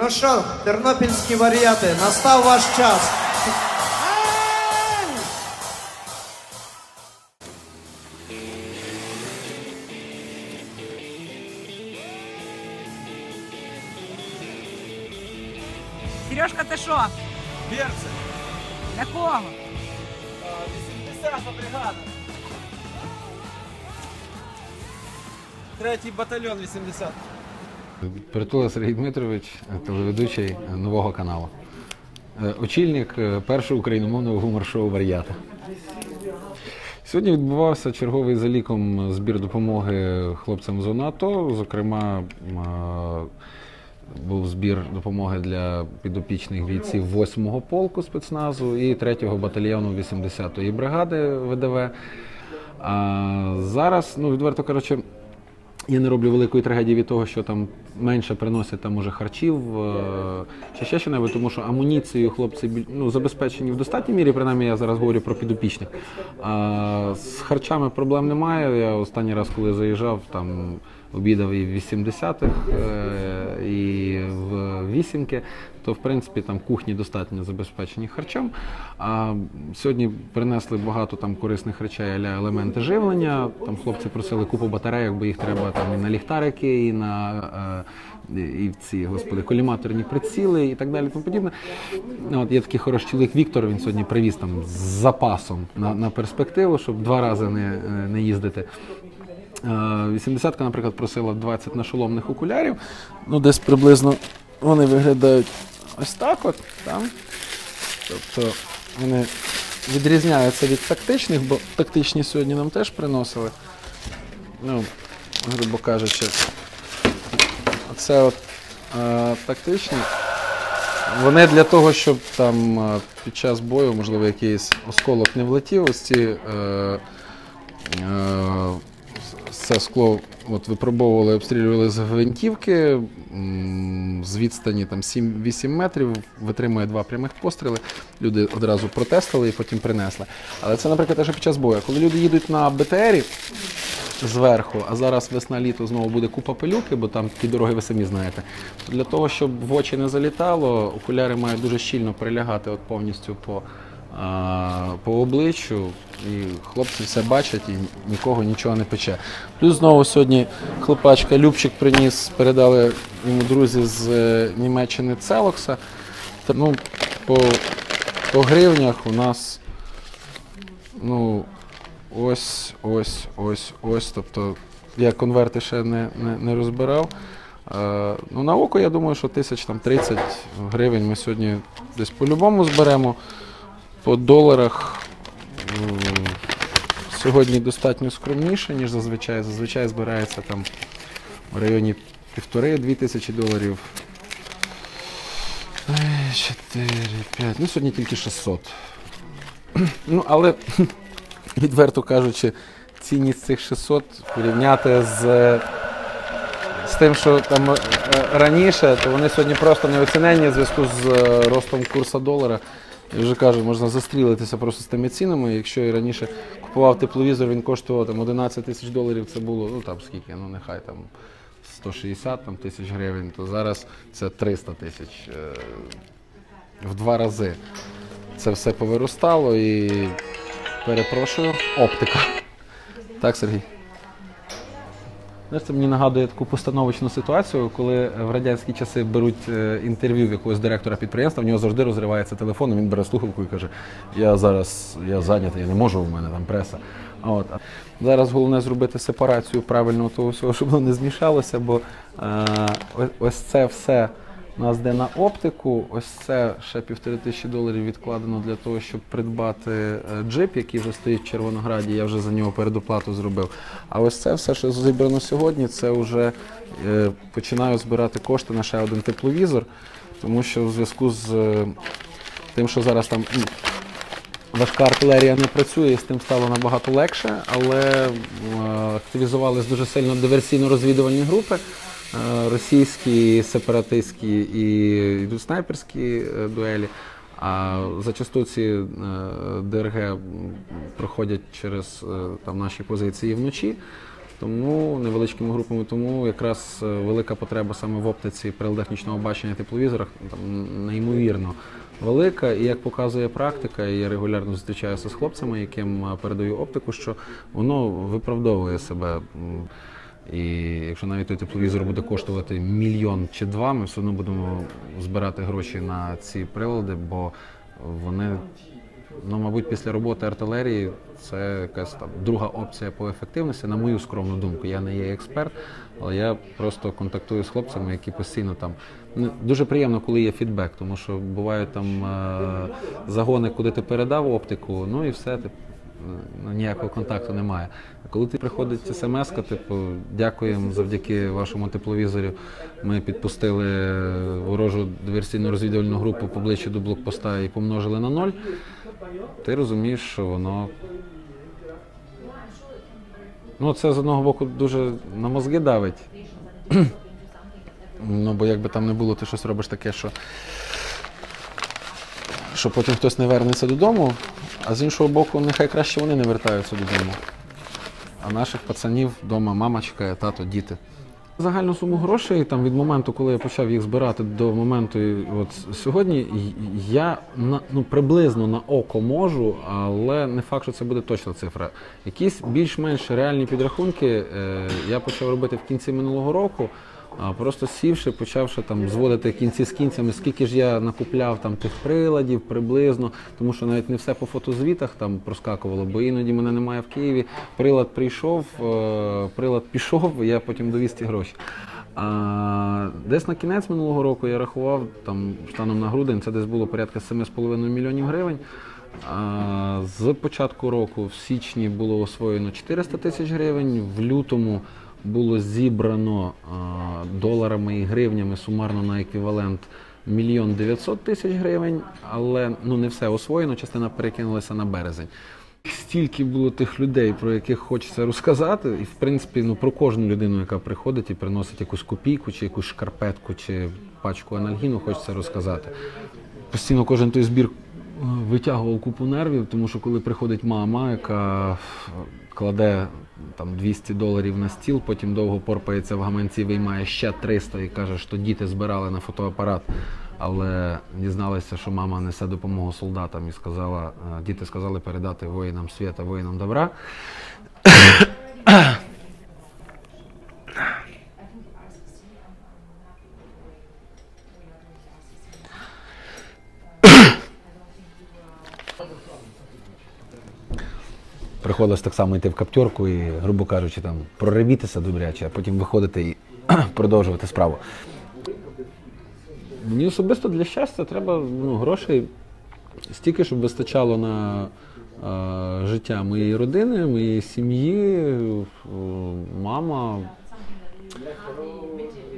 Ну що, тернопільські варіати, настав ваш час. Сережка, ти що? Берце. Для кого? 80-та бригада. Третій батальйон 80. Притула Сергій Дмитрович, телеведучий нового каналу. Е, Очільник е, першого україномовного гумор-шоу Вар'ята. Сьогодні відбувався черговий за ліком збір допомоги хлопцям зони АТО. Зокрема, е, був збір допомоги для підопічних бійців 8-го полку спецназу і 3-го батальйону 80-ї бригади ВДВ. А зараз, ну відверто кажучи, я не роблю великої трагедії від того, що там менше приносять там уже харчів е, чи ще що-небудь, тому що амуніцію хлопці ну, забезпечені в достатній мірі, принаймні я зараз говорю про підопічних. А з харчами проблем немає. Я останній раз, коли заїжджав, там обідав і в 80-х, е, і в вісімки, то в принципі там кухні достатньо забезпечені харчом. А сьогодні принесли багато там корисних речей, аля елементи живлення. Там хлопці просили купу батарейок, бо їх треба там і на ліхтарики, і на е, і ці господи, коліматорні приціли і так далі. Тому подібне. От є такий хороший чоловік Віктор. Він сьогодні привіз там з запасом на, на перспективу, щоб два рази не, е, не їздити. Е, 80-ка, наприклад, просила 20 нашоломних окулярів. Ну, десь приблизно вони виглядають ось так от. Там. Тобто вони відрізняються від тактичних, бо тактичні сьогодні нам теж приносили. Ну, грубо кажучи, це от е, тактичні. Вони для того, щоб там е, під час бою, можливо, якийсь осколок не влетів, ось ці е, е, це скло от, випробовували, обстрілювали з гвинтівки з відстані там 7-8 метрів, витримує два прямих постріли. Люди одразу протестили і потім принесли. Але це, наприклад, теж під час бою. Коли люди їдуть на БТРі зверху, а зараз весна-літо знову буде купа пилюки, бо там такі дороги ви самі знаєте. То для того, щоб в очі не залітало, окуляри мають дуже щільно прилягати от повністю по, по обличчю. І хлопці все бачать і нікого нічого не пече. Плюс знову сьогодні хлопачка Любчик приніс, передали йому друзі з е, Німеччини Целокса. Ну, по, по гривнях у нас ну, ось, ось, ось, ось. Тобто я конверти ще не, не, не розбирав. Е, ну, на око, я думаю, що тисяч там 30 гривень ми сьогодні десь по-любому зберемо. По доларах сьогодні достатньо скромніше, ніж зазвичай. Зазвичай збирається там в районі півтори-дві тисячі доларів. Ей, Чотири, п'ять. Ну, сьогодні тільки 600. Ну, але відверто кажучи, цінність цих 600 порівняти з, з тим, що там е, раніше, то вони сьогодні просто неоціненні в зв'язку з е, ростом курсу долара. Я вже кажу, можна застрілитися просто з тими цінами. Якщо і раніше купував тепловізор, він коштував там 11 тисяч доларів, це було, ну там скільки, ну нехай там 160 там, тисяч гривень, то зараз це 300 тисяч е, в два рази. Це все повиростало і перепрошую, оптика. Так, Сергій. Це мені нагадує таку постановочну ситуацію, коли в радянські часи беруть е, інтерв'ю в якогось директора підприємства, в нього завжди розривається телефон, він бере слухавку і каже: Я зараз я зайнятий, я не можу, у мене там преса. От. Зараз головне зробити сепарацію правильно того всього, щоб воно не змішалося, бо е, ось це все нас йде на оптику. Ось це ще півтори тисячі доларів відкладено для того, щоб придбати е, джип, який вже стоїть в Червонограді. Я вже за нього передоплату зробив. А ось це все, що зібрано сьогодні, це вже е, починаю збирати кошти на ще один тепловізор, тому що в зв'язку з е, тим, що зараз там. Важка артилерія не працює, і з тим стало набагато легше, але е, активізувались дуже сильно диверсійно-розвідувальні групи. Е, Російські, сепаратистські і йдуть снайперські е, дуелі. А зачасту ці е, ДРГ проходять через там, наші позиції вночі. Тому невеличкими групами, тому якраз велика потреба саме в оптиці приладах нічного бачення тепловізорах там, неймовірно велика. І як показує практика, і я регулярно зустрічаюся з хлопцями, яким передаю оптику, що воно виправдовує себе. І якщо навіть той тепловізор буде коштувати мільйон чи два, ми все одно будемо збирати гроші на ці прилади, бо вони, ну, мабуть, після роботи артилерії це якась там друга опція по ефективності, на мою скромну думку. Я не є експерт, але я просто контактую з хлопцями, які постійно там. Ну, Дуже приємно, коли є фідбек, тому що бувають там е, загони, куди ти передав оптику, ну і все, ти ну, ніякого контакту немає. Коли ти приходить смс, типу, дякуємо завдяки вашому тепловізору. Ми підпустили ворожу диверсійну розвідувальну групу поближче до блокпоста і помножили на ноль. Ти розумієш, що воно. Ну, це з одного боку дуже на мозги давить. Ну, бо якби там не було, ти щось робиш таке, що що потім хтось не вернеться додому, а з іншого боку, нехай краще вони не вертаються додому. А наших пацанів вдома мама чекає, тато, діти. Загальну суму грошей там від моменту, коли я почав їх збирати до моменту, от сьогодні я на ну приблизно на око можу, але не факт, що це буде точна цифра. Якісь більш-менш реальні підрахунки е, я почав робити в кінці минулого року. А просто сівши, почавши там зводити кінці з кінцями, скільки ж я накупляв там тих приладів приблизно, тому що навіть не все по фотозвітах там проскакувало, бо іноді мене немає в Києві. Прилад прийшов, е, прилад пішов, я потім довіз ті гроші. А десь на кінець минулого року я рахував там станом на грудень, це десь було порядка 7,5 мільйонів гривень. А з початку року в січні було освоєно 400 тисяч гривень, в лютому було зібрано доларами і гривнями сумарно на еквівалент мільйон 900 тисяч гривень, але ну не все освоєно, частина перекинулася на березень. Стільки було тих людей, про яких хочеться розказати, і в принципі ну про кожну людину, яка приходить і приносить якусь копійку, чи якусь шкарпетку, чи пачку анальгіну, хочеться розказати. Постійно кожен той збір е, витягував купу нервів, тому що коли приходить мама, яка кладе там 200 доларів на стіл, потім довго порпається в гаманці, виймає ще 300 і каже, що діти збирали на фотоапарат, але дізналися, що мама несе допомогу солдатам і сказала, е, діти сказали передати воїнам світа, воїнам добра. Приходилось так само йти в каптерку і, грубо кажучи, там проривітися добряче, а потім виходити і продовжувати справу. Мені особисто для щастя треба ну, грошей стільки, щоб вистачало на е, життя моєї родини, моєї сім'ї, е, мама.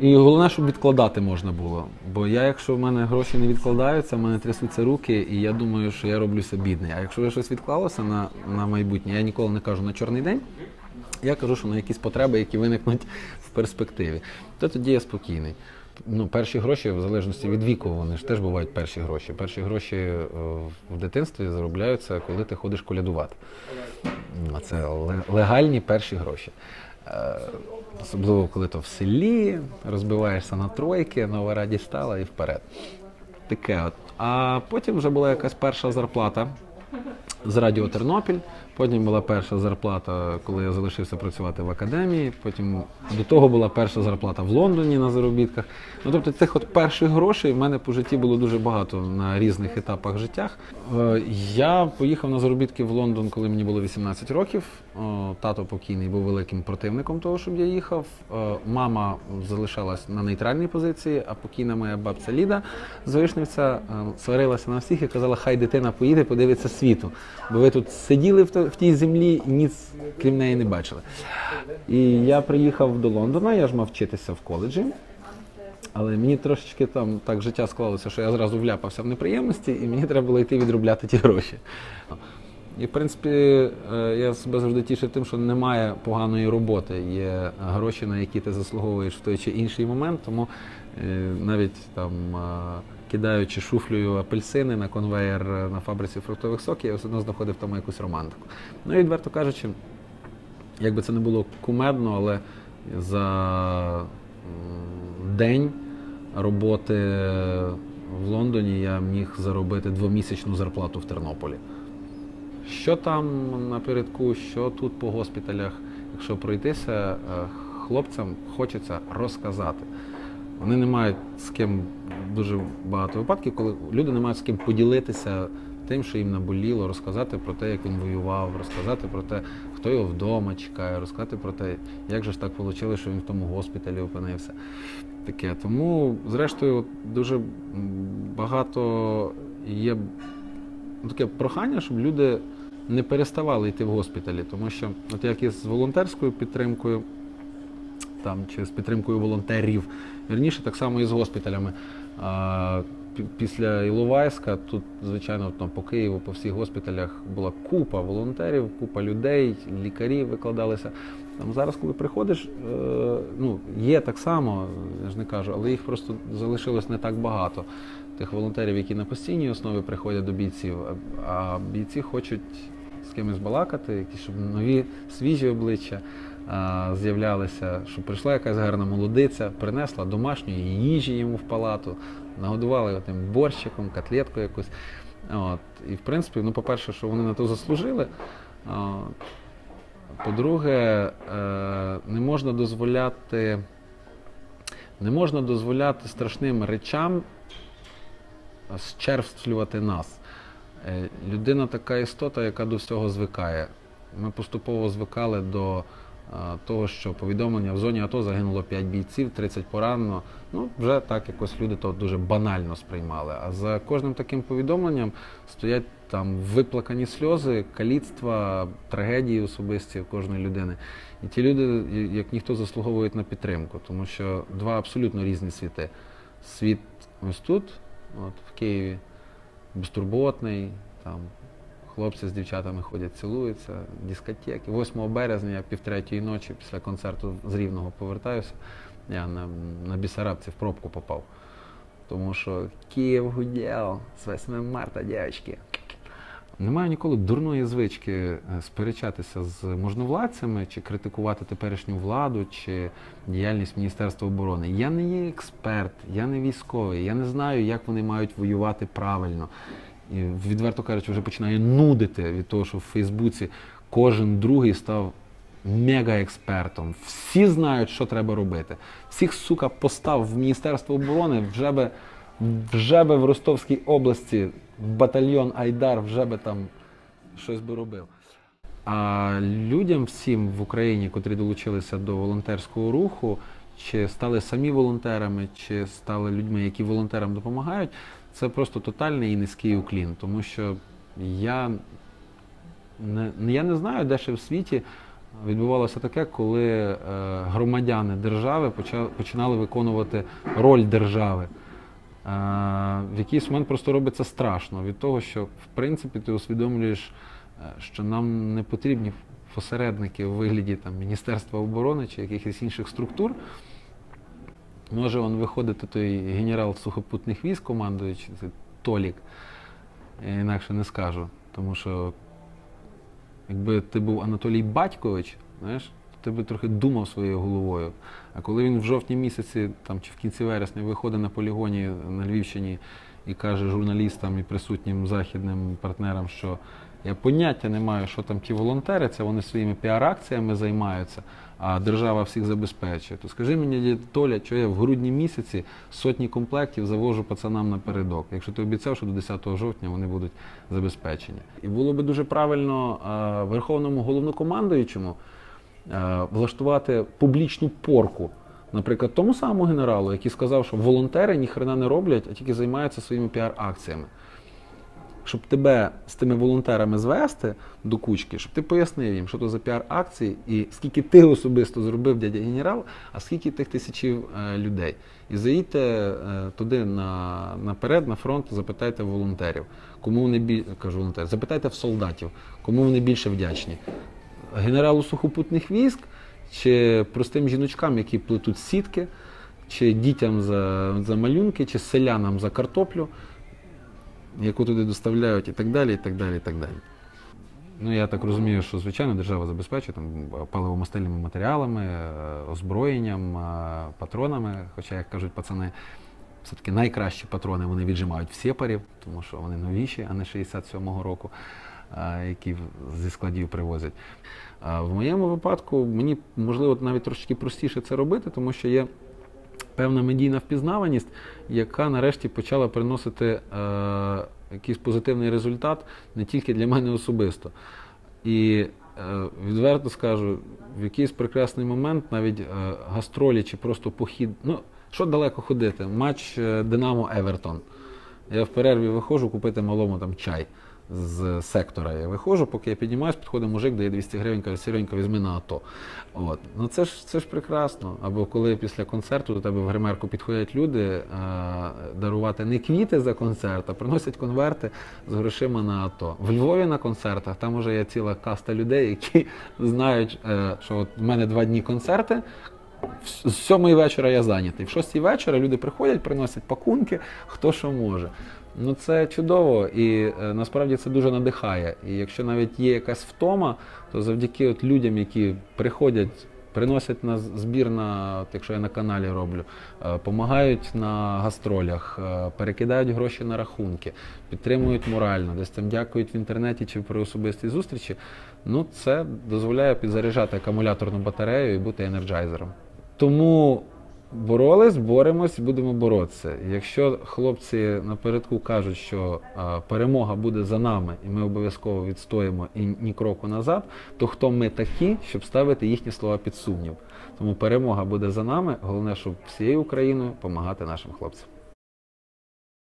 І головне, щоб відкладати можна було. Бо я, якщо в мене гроші не відкладаються, в мене трясуться руки, і я думаю, що я роблюся бідний. А якщо вже щось відклалося на, на майбутнє, я ніколи не кажу на чорний день. Я кажу, що на якісь потреби, які виникнуть в перспективі, то тоді я спокійний. Ну, перші гроші, в залежності від віку, вони ж теж бувають перші гроші. Перші гроші е, в дитинстві заробляються, коли ти ходиш колядувати. Це легальні перші гроші. Особливо, коли то в селі, розбиваєшся на тройки, нова радість стала і вперед. Таке от. А потім вже була якась перша зарплата з Радіо Тернопіль. Потім була перша зарплата, коли я залишився працювати в академії. Потім до того була перша зарплата в Лондоні на заробітках. Ну тобто тих от перших грошей в мене по житті було дуже багато на різних етапах життя. Е, Я поїхав на заробітки в Лондон, коли мені було 18 років. О, Тато покійний був великим противником того, щоб я їхав. Е, Мама залишалась на нейтральній позиції, а покійна моя бабця Ліда з Вишневця е, сварилася на всіх і казала, хай дитина поїде, подивиться світу. Бо ви тут сиділи в тій землі і ніц крім неї не бачили. І я приїхав до Лондона, я ж мав вчитися в коледжі. Але мені трошечки там так життя склалося, що я зразу вляпався в неприємності, і мені треба було йти відробляти ті гроші. І, в принципі, е, я себе завжди тішив тим, що немає поганої роботи. Є гроші, на які ти заслуговуєш в той чи інший момент. Тому е, навіть там е, кидаючи шуфлею апельсини на конвеєр на фабриці фруктових соків, я все одно знаходив там якусь романтику. Ну і відверто кажучи, як би це не було кумедно, але за день роботи в Лондоні я міг заробити двомісячну зарплату в Тернополі. Що там напередку, що тут по госпіталях, якщо пройтися, е, хлопцям хочеться розказати. Вони не мають з ким дуже багато випадків, коли люди не мають з ким поділитися тим, що їм наболіло, розказати про те, як він воював, розказати про те, хто його вдома чекає, розказати про те, як же ж так вийшло, що він в тому госпіталі опинився. Таке. Тому, зрештою, дуже багато є таке прохання, щоб люди не переставали йти в госпіталі, тому що, от як і з волонтерською підтримкою, там, чи з підтримкою волонтерів, вірніше, так само і з госпіталями. А, після Іловайська тут, звичайно, там по Києву, по всіх госпіталях була купа волонтерів, купа людей, лікарів викладалися. Там зараз, коли приходиш, е, ну, є так само, я ж не кажу, але їх просто залишилось не так багато. Тих волонтерів, які на постійній основі приходять до бійців, а бійці хочуть з кимось балакати, якісь щоб нові свіжі обличчя з'являлися, щоб прийшла якась гарна молодиця, принесла домашньої їжі йому в палату, нагодували його тим борщиком, котлеткою якусь. От. І в принципі, ну, по-перше, що вони на то заслужили. По-друге, е, не можна дозволяти, не можна дозволяти страшним речам зчерствлювати нас. Е, Людина така істота, яка до всього звикає. Ми поступово звикали до е, того, що повідомлення в зоні АТО загинуло 5 бійців, 30 поранено. Ну, вже так якось люди то дуже банально сприймали. А за кожним таким повідомленням стоять там виплакані сльози, каліцтва, трагедії особисті кожної людини. І ті люди, як ніхто, заслуговують на підтримку, тому що два абсолютно різні світи. Світ ось тут, от в Києві, безтурботний, там хлопці з дівчатами ходять, цілуються, дискотеки. 8 березня я півтретьої ночі після концерту з Рівного повертаюся. Я на, на Бісарабці в пробку попав. Тому що Київ гудів з 8 марта, дівчатки. Немає ніколи дурної звички е, сперечатися з можновладцями чи критикувати теперішню владу чи діяльність Міністерства оборони. Я не є експерт, я не військовий, я не знаю, як вони мають воювати правильно. І відверто кажучи, вже починає нудити від того, що в Фейсбуці кожен другий став мега-експертом. Всі знають, що треба робити. Всіх, сука, постав в Міністерство оборони вже би, вже би в Ростовській області батальйон Айдар вже би там щось би робив. А людям всім в Україні, котрі долучилися до волонтерського руху, чи стали самі волонтерами, чи стали людьми, які волонтерам допомагають, це просто тотальний і низький уклін. Тому що я не, я не знаю, де ще в світі відбувалося таке, коли е, громадяни держави поча- починали виконувати роль держави. В якийсь момент просто робиться страшно від того, що в принципі ти усвідомлюєш, е, що нам не потрібні посередники у вигляді там, Міністерства оборони чи якихось інших структур. Може он виходити той генерал сухопутних військ, командуючий, це Толік. Я інакше не скажу. Тому що якби ти був Анатолій Батькович, знаєш, ти би трохи думав своєю головою. А коли він в жовтні місяці там, чи в кінці вересня виходить на полігоні на Львівщині і каже журналістам і присутнім західним партнерам, що я поняття не маю, що там ті волонтери, це вони своїми піар-акціями займаються, а держава всіх забезпечує. То скажи мені, Толя, що я в грудні місяці сотні комплектів завожу пацанам напередок, якщо ти обіцяв, що до 10 жовтня вони будуть забезпечені. І було би дуже правильно верховному головнокомандуючому влаштувати публічну порку. Наприклад, тому самому генералу, який сказав, що волонтери ніхрена не роблять, а тільки займаються своїми піар-акціями. Щоб тебе з тими волонтерами звести до кучки, щоб ти пояснив їм, що то за піар-акції, і скільки ти особисто зробив дядя генерал, а скільки тих тисячів е, людей. І заїдьте е, туди на, наперед, на фронт, запитайте волонтерів, кому вони біль... кажу волонтерів, запитайте в солдатів, кому вони більше вдячні. Генералу сухопутних військ чи простим жіночкам, які плетуть сітки, чи дітям за, за малюнки, чи селянам за картоплю яку туди доставляють і так далі, і так далі, і так далі. Ну, я так розумію, що звичайно держава забезпечує там паливомастильними матеріалами, е, озброєнням, е, патронами. Хоча, як кажуть пацани, все-таки найкращі патрони вони віджимають в сепарів, тому що вони новіші, а не 67-го року, які зі складів привозять. В моєму випадку мені можливо навіть трошки простіше це робити, тому що є певна медійна впізнаваність, яка нарешті почала приносити е, якийсь позитивний результат не тільки для мене особисто. І е, відверто скажу, в якийсь прекрасний момент навіть е, гастролі чи просто похід. Ну, що далеко ходити? Матч Динамо Евертон. Я в перерві виходжу купити малому там чай з сектора. Я виходжу, поки я піднімаюсь, підходить мужик, дає 200 гривень, каже, Сіренька, візьми на АТО. От. Ну це ж, це ж прекрасно. Або коли після концерту до тебе в гримерку підходять люди е, дарувати не квіти за концерт, а приносять конверти з грошима на АТО. В Львові на концертах там вже є ціла каста людей, які знають, е, що от в мене два дні концерти. З сьомої вечора я зайнятий. В шостій вечора люди приходять, приносять пакунки, хто що може. Ну це чудово і е, насправді це дуже надихає. І якщо навіть є якась втома, то завдяки от людям, які приходять, приносять на збір на, от якщо я на каналі роблю, допомагають на гастролях, е, перекидають гроші на рахунки, підтримують морально, десь там дякують в інтернеті чи при особистій зустрічі. Ну це дозволяє підзаряджати акумуляторну батарею і бути енерджайзером. Тому боролись, боремось, будемо боротися. Якщо хлопці напередку кажуть, що а, перемога буде за нами, і ми обов'язково відстоїмо і ні кроку назад, то хто ми такі, щоб ставити їхні слова під сумнів? Тому перемога буде за нами. Головне, щоб всією Україною допомагати нашим хлопцям.